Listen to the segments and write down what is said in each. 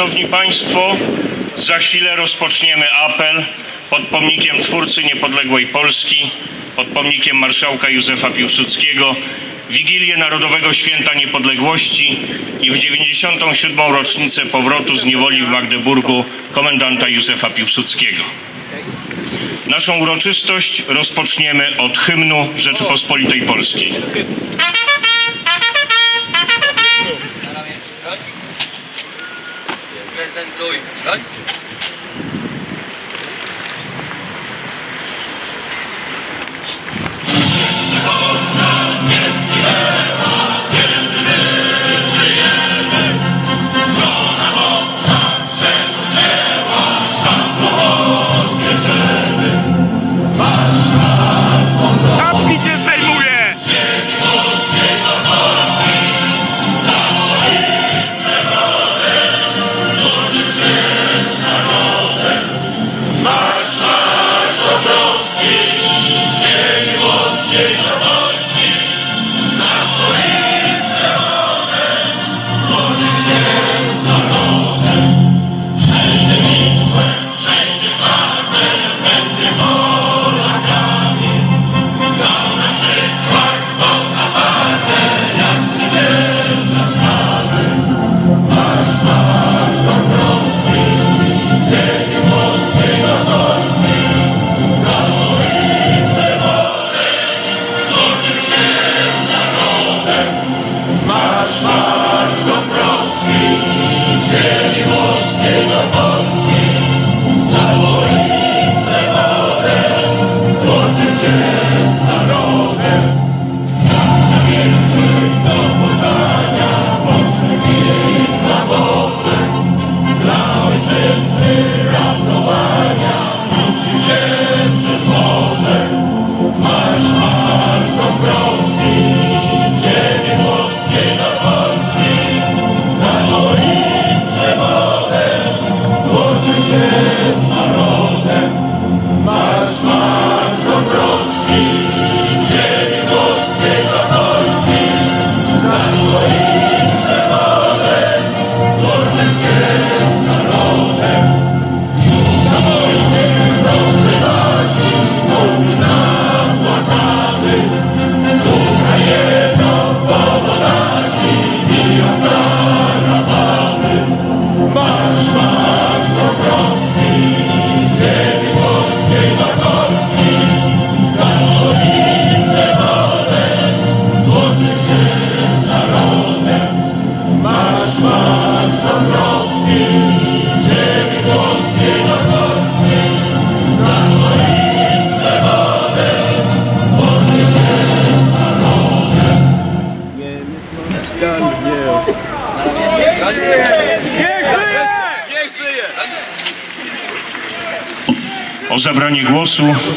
Szanowni Państwo, za chwilę rozpoczniemy apel pod pomnikiem Twórcy Niepodległej Polski, pod pomnikiem marszałka Józefa Piłsudskiego, Wigilię Narodowego Święta Niepodległości i w 97. rocznicę powrotu z niewoli w Magdeburgu komendanta Józefa Piłsudskiego. Naszą uroczystość rozpoczniemy od hymnu Rzeczypospolitej Polskiej. Prezentuj. Chodź.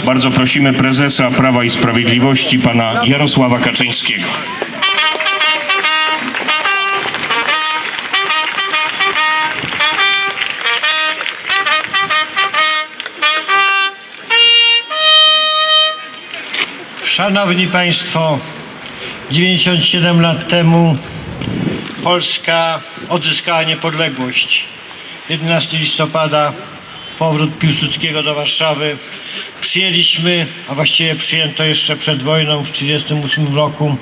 Bardzo prosimy prezesa Prawa i Sprawiedliwości pana Jarosława Kaczyńskiego. Szanowni Państwo, 97 lat temu Polska odzyskała niepodległość. 11 listopada powrót Piłsudskiego do Warszawy. Przyjęliśmy, a właściwie przyjęto jeszcze przed wojną w 1938 roku,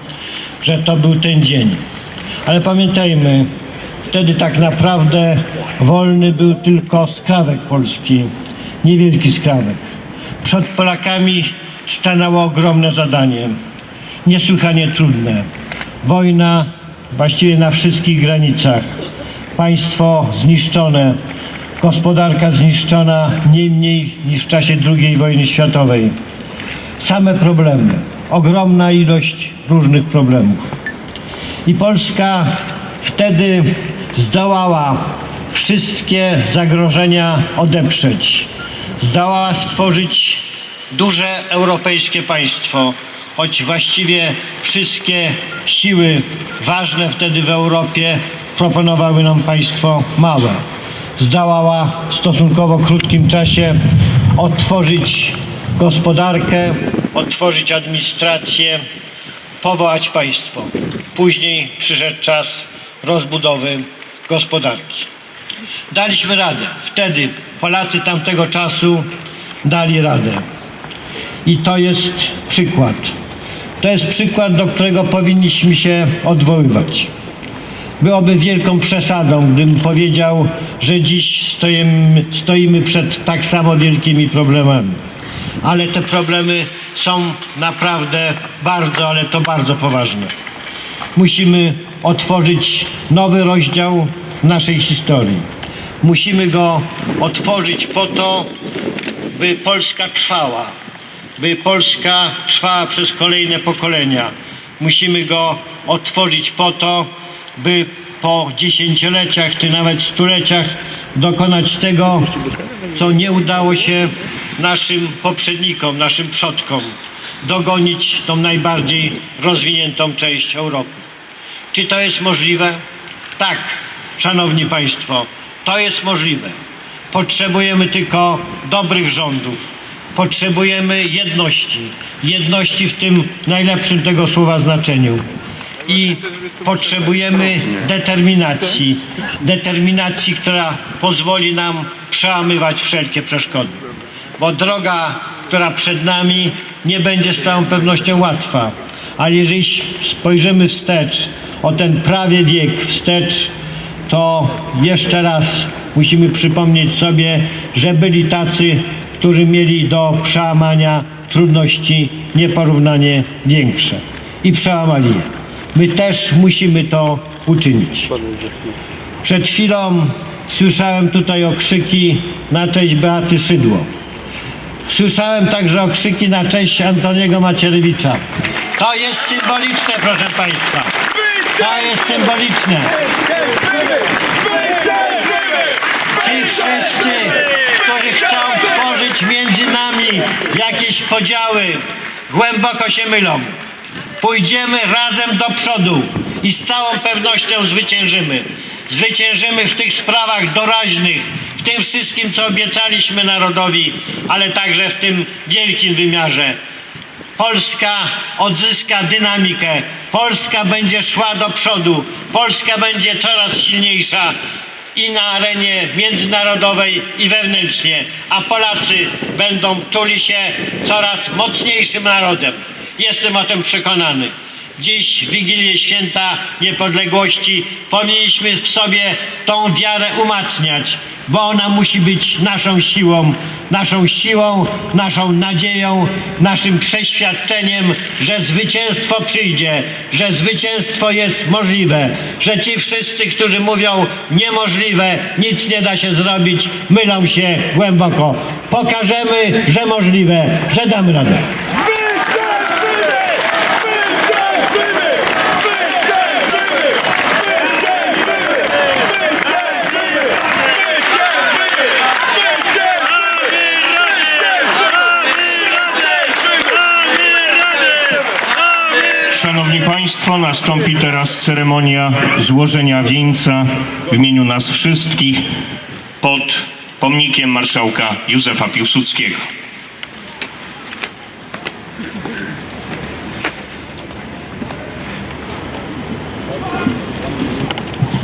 że to był ten dzień. Ale pamiętajmy, wtedy tak naprawdę wolny był tylko skrawek polski, niewielki skrawek. Przed Polakami stanęło ogromne zadanie, niesłychanie trudne. Wojna właściwie na wszystkich granicach. Państwo zniszczone, gospodarka zniszczona nie mniej niż w czasie II wojny światowej. Same problemy, ogromna ilość różnych problemów. I Polska wtedy zdołała wszystkie zagrożenia odeprzeć. Zdołała stworzyć duże europejskie państwo, choć właściwie wszystkie siły ważne wtedy w Europie proponowały nam państwo małe. Zdołała w stosunkowo krótkim czasie otworzyć gospodarkę, otworzyć administrację, powołać państwo. Później przyszedł czas rozbudowy gospodarki. Daliśmy radę. Wtedy Polacy tamtego czasu dali radę. I to jest przykład. To jest przykład, do którego powinniśmy się odwoływać. Byłoby wielką przesadą, gdybym powiedział, że dziś stoimy, stoimy przed tak samo wielkimi problemami. Ale te problemy są naprawdę bardzo, ale to bardzo poważne. Musimy otworzyć nowy rozdział naszej historii. Musimy go otworzyć po to, by Polska trwała, by Polska trwała przez kolejne pokolenia. Musimy go otworzyć po to, by po dziesięcioleciach czy nawet stuleciach dokonać tego, co nie udało się naszym poprzednikom, naszym przodkom, dogonić tą najbardziej rozwiniętą część Europy. Czy to jest możliwe? Tak, szanowni państwo, to jest możliwe. Potrzebujemy tylko dobrych rządów. Potrzebujemy jedności. Jedności w tym najlepszym tego słowa znaczeniu. I potrzebujemy determinacji. Determinacji, która pozwoli nam przełamywać wszelkie przeszkody. Bo droga, która przed nami, nie będzie z całą pewnością łatwa. Ale jeżeli spojrzymy wstecz, o ten prawie wiek wstecz, to jeszcze raz musimy przypomnieć sobie, że byli tacy, którzy mieli do przełamania trudności nieporównanie większe i przełamali je. My też musimy to uczynić. Przed chwilą słyszałem tutaj okrzyki na cześć Beaty Szydło. Słyszałem także okrzyki na cześć Antoniego Macierewicza. To jest symboliczne, proszę Państwa. To jest symboliczne. Ci wszyscy, którzy chcą tworzyć między nami jakieś podziały, głęboko się mylą. Pójdziemy razem do przodu i z całą pewnością zwyciężymy. Zwyciężymy w tych sprawach doraźnych, w tym wszystkim, co obiecaliśmy narodowi, ale także w tym wielkim wymiarze. Polska odzyska dynamikę, Polska będzie szła do przodu, Polska będzie coraz silniejsza i na arenie międzynarodowej i wewnętrznie, a Polacy będą czuli się coraz mocniejszym narodem. Jestem o tym przekonany. Dziś, w Wigilię Święta Niepodległości, powinniśmy w sobie tą wiarę umacniać, bo ona musi być naszą siłą, naszą siłą, naszą nadzieją, naszym przeświadczeniem, że zwycięstwo przyjdzie, że zwycięstwo jest możliwe, że ci wszyscy, którzy mówią niemożliwe, nic nie da się zrobić, mylą się głęboko. Pokażemy, że możliwe, że damy radę. Nastąpi teraz ceremonia złożenia wieńca w imieniu nas wszystkich pod pomnikiem marszałka Józefa Piłsudskiego.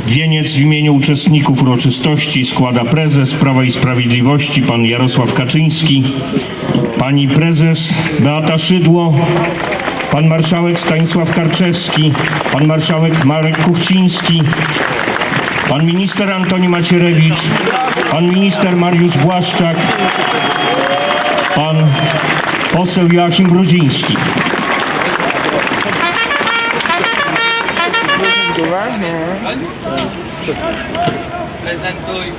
Wieniec w imieniu uczestników uroczystości składa prezes Prawa i Sprawiedliwości pan Jarosław Kaczyński, pani prezes Beata Szydło, pan marszałek Stanisław Karczewski, pan marszałek Marek Kuchciński, pan minister Antoni Macierewicz, pan minister Mariusz Błaszczak, pan poseł Joachim Brudziński. Prezentuj.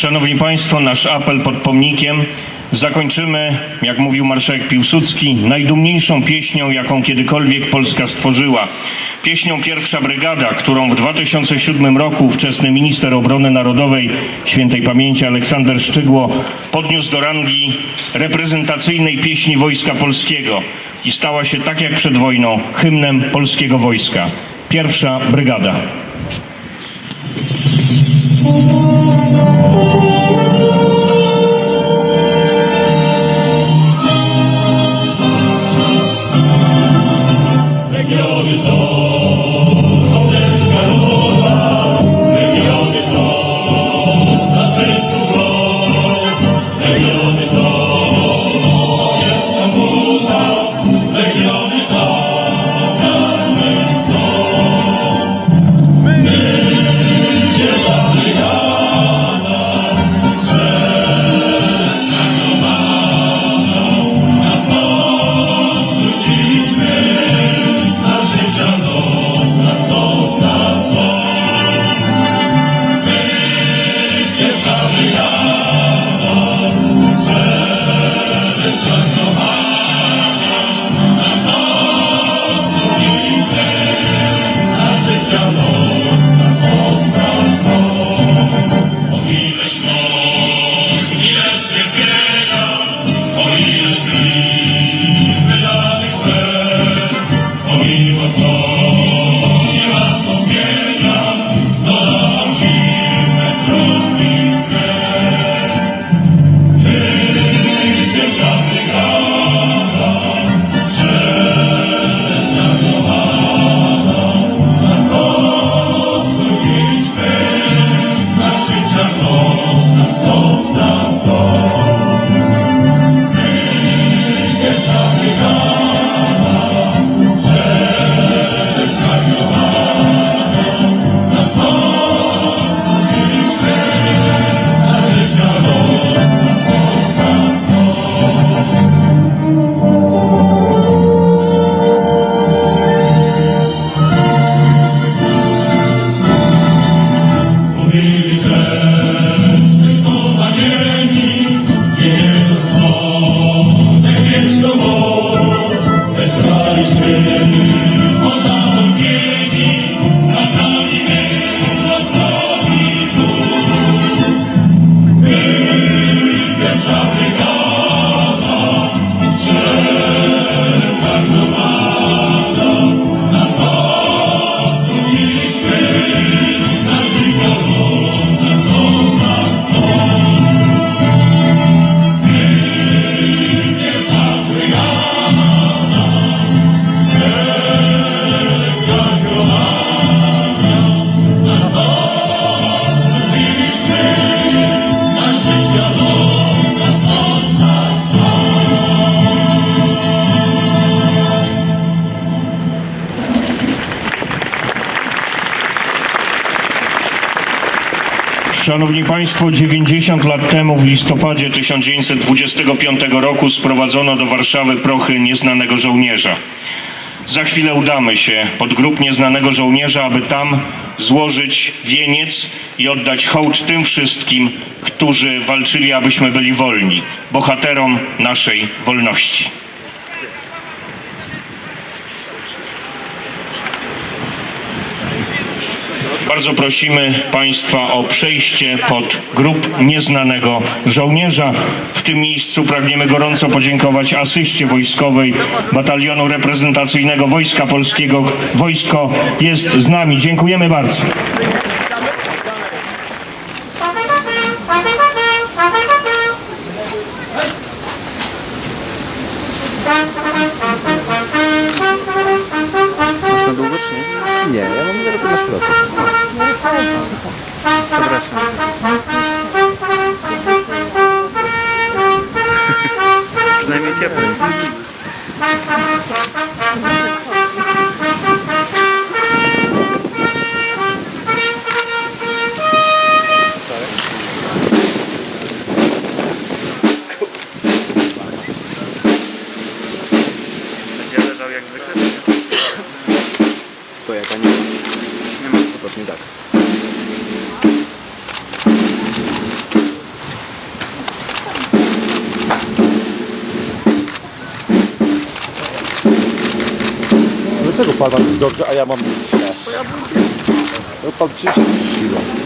Szanowni Państwo, nasz apel pod pomnikiem zakończymy, jak mówił marszałek Piłsudski, najdumniejszą pieśnią, jaką kiedykolwiek Polska stworzyła. Pieśnią Pierwsza Brygada, którą w 2007 roku ówczesny minister obrony narodowej świętej pamięci Aleksander Szczygło podniósł do rangi reprezentacyjnej pieśni Wojska Polskiego i stała się tak jak przed wojną hymnem polskiego wojska. Pierwsza Brygada. Państwo, 90 lat temu w listopadzie 1925 roku sprowadzono do Warszawy prochy nieznanego żołnierza. Za chwilę udamy się pod grób nieznanego żołnierza, aby tam złożyć wieniec i oddać hołd tym wszystkim, którzy walczyli, abyśmy byli wolni, bohaterom naszej wolności. Bardzo prosimy Państwa o przejście pod grób nieznanego żołnierza. W tym miejscu pragniemy gorąco podziękować asyście wojskowej Batalionu Reprezentacyjnego Wojska Polskiego. Wojsko jest z nami. Dziękujemy bardzo. Thank you. Можна довбиш, ні? Ні, я вам не роблю насправді. Принаймні тепло. Nie ma, spokojnie tak. Dlaczego pan ma dobrze, a ja mam źle? No pan przyszedł chwilę.